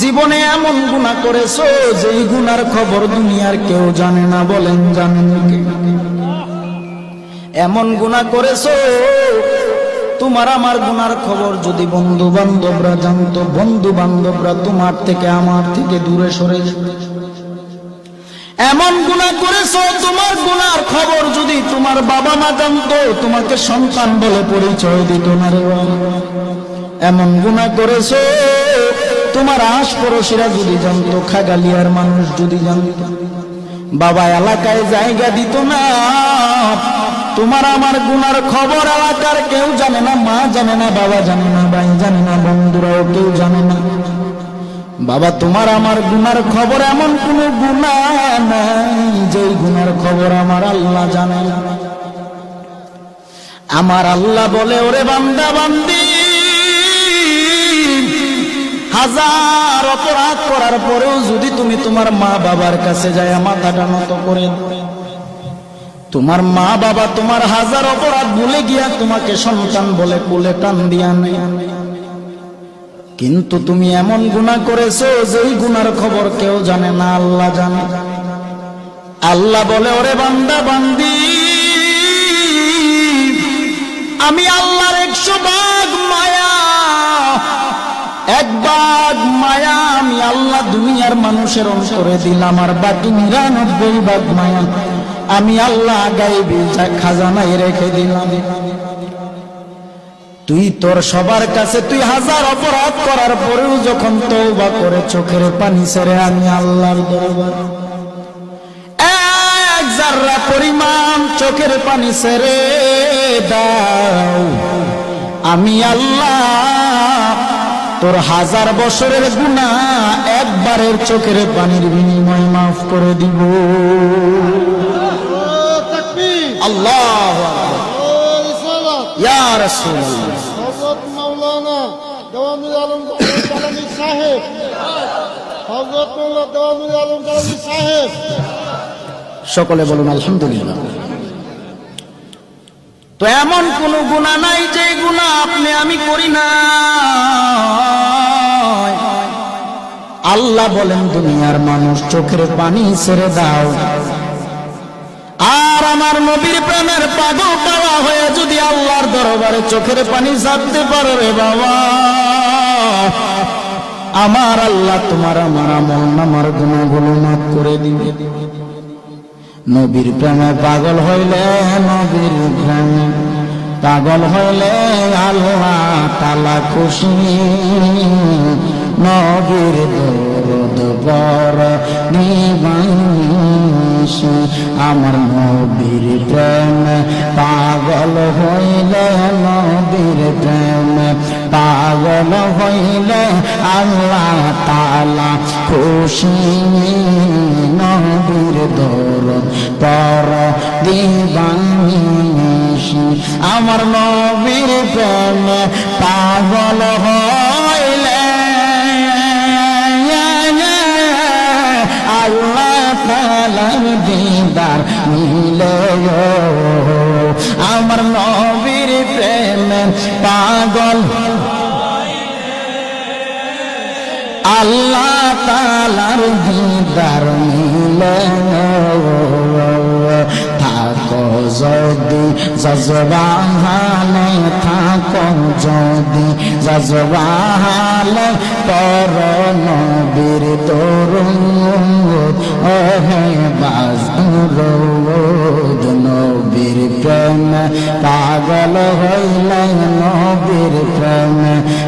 জীবনে এমন গুণা করেছ যেই গুনার খবর দুনিয়ার কেউ জানে না, বলেন জানেন এমন গুণা করেছ, তোমার আমার গুনার খবর যদি বন্ধু বান্ধবরা জানতো বন্ধু বান্ধবরা তোমার থেকে আমার থেকে দূরে সরে এমন গুণা করেছ, তোমার গুনার খবর যদি তোমার বাবা মা জানতো, তোমাকে সন্তান বলে পরিচয় দিত না রে এমন গুণা করেছ তোমার আশ পড়োশিরা যদি জানতো, খাগালিয়ার মানুষ যদি জানতো, বাবা এলাকায় জায়গা দিত না। তোমার আমার গুনার খবর এলাকার কেউ জানে না, মা জানে না, বাবা জানে না, ভাই জানে না, বন্ধুরাও কেউ জানে না। বাবা, তোমার আমার গুনার খবর এমন কোন গুণা নাই যে গুনার খবর আমার আল্লাহ জানে আমার আল্লাহ বলে, ওরে বান্দা, বান্দি হাজার অপরাধ করার পরেও যদি তুমি তোমার মা বাবার কাছে যায়, মাথাটা নত করে তোমার মা বাবা তোমার হাজার অপরাধ ভুলে গিয়া তোমাকে সন্তান বলে কোলে টান দিয়া নেই কিন্তু তুমি এমন গুণা করেছ, যেই গুনার খবর কেউ জানে না, আল্লাহ জানে। আল্লাহ বলে, ওরে বান্দা, বান্দি, আমি আল্লাহর একশো ভাগ মায়া এক ভাগ মায়া আমি আল্লাহ দুনিয়ার মানুষের অন্তরে দিলাম, আর বাকি নিরানব্বই ভাগ মায়া আমি আল্লাহ গাইবি খাজানায় রেখে দিলাম। তুই তোর সবার কাছে তুই হাজার অপরাধ করার পরেও যখন তৌবা করে চোখের পানি ছেড়ে আমি আল্লাহর দরবার। এক জাররা পরিমাণ চোখের পানি ছেড়ে দাও, আমি আল্লাহ তোর হাজার বছরের গুণা একবারের চোখের পানির বিনিময় মাফ করে দিব। আল্লাহ সাহেব। আলম সাহেব। সকলে বলুন আলহামদুলিল্লাহ। তো এমন কোন গুণা নাই যে গুণা আপনি আমি করি না। আল্লাহ বলেন, দুনিয়ার মানুষ চোখের পানি ছেড়ে দাও। আর আমার নবীর প্রেমের পাগল পাওয়া হয়ে যদি আল্লাহর দরবারে চোখের পানি ছাড়তে পারো রে বাবা, আমার আল্লাহ তোমার আমার আমল আমার গুণাগুলো মাফ করে দিবে। নবীর প্রেমে পাগল হইলে, নবীর প্রেমে পাগল হইলে আল্লাহ তালা খুশি। নবীর দরদ বর আমার নবীর প্রেম পাগল হইল নবীর প্রেম, পাগল হইল আল্লাহ তালা খুশি নবীর দরদ পর দিবানিসি আমার নবীর প্রেম পাগল হইলে দিদার মিলে আমার নবীর প্রেম পাগল। আল্লাহ তালার দিদার মিলে থাকো যদি জজবাহালে, থাকো যদি জজবাহালে, পর নবীর তরুণ নবীর প্রেম, পাগল হইলে নবীর প্রেম,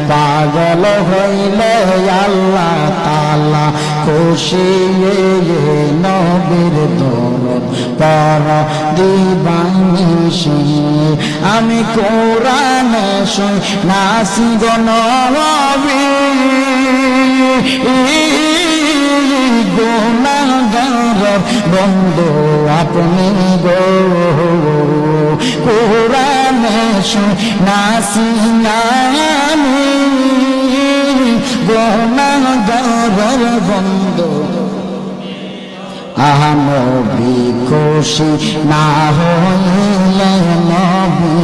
পাগল হইলে আল্লাহ তালা খুশি নবীর দৌলত পর দিবানিসি আমি কোরআনে শুই নাসি গনবী গুণাগার বন্ধু আপনি গো। কোরআনে শুই নাসি আমি গুণাগার বন্ধু। আহা নবী খুশি না হইলে নবী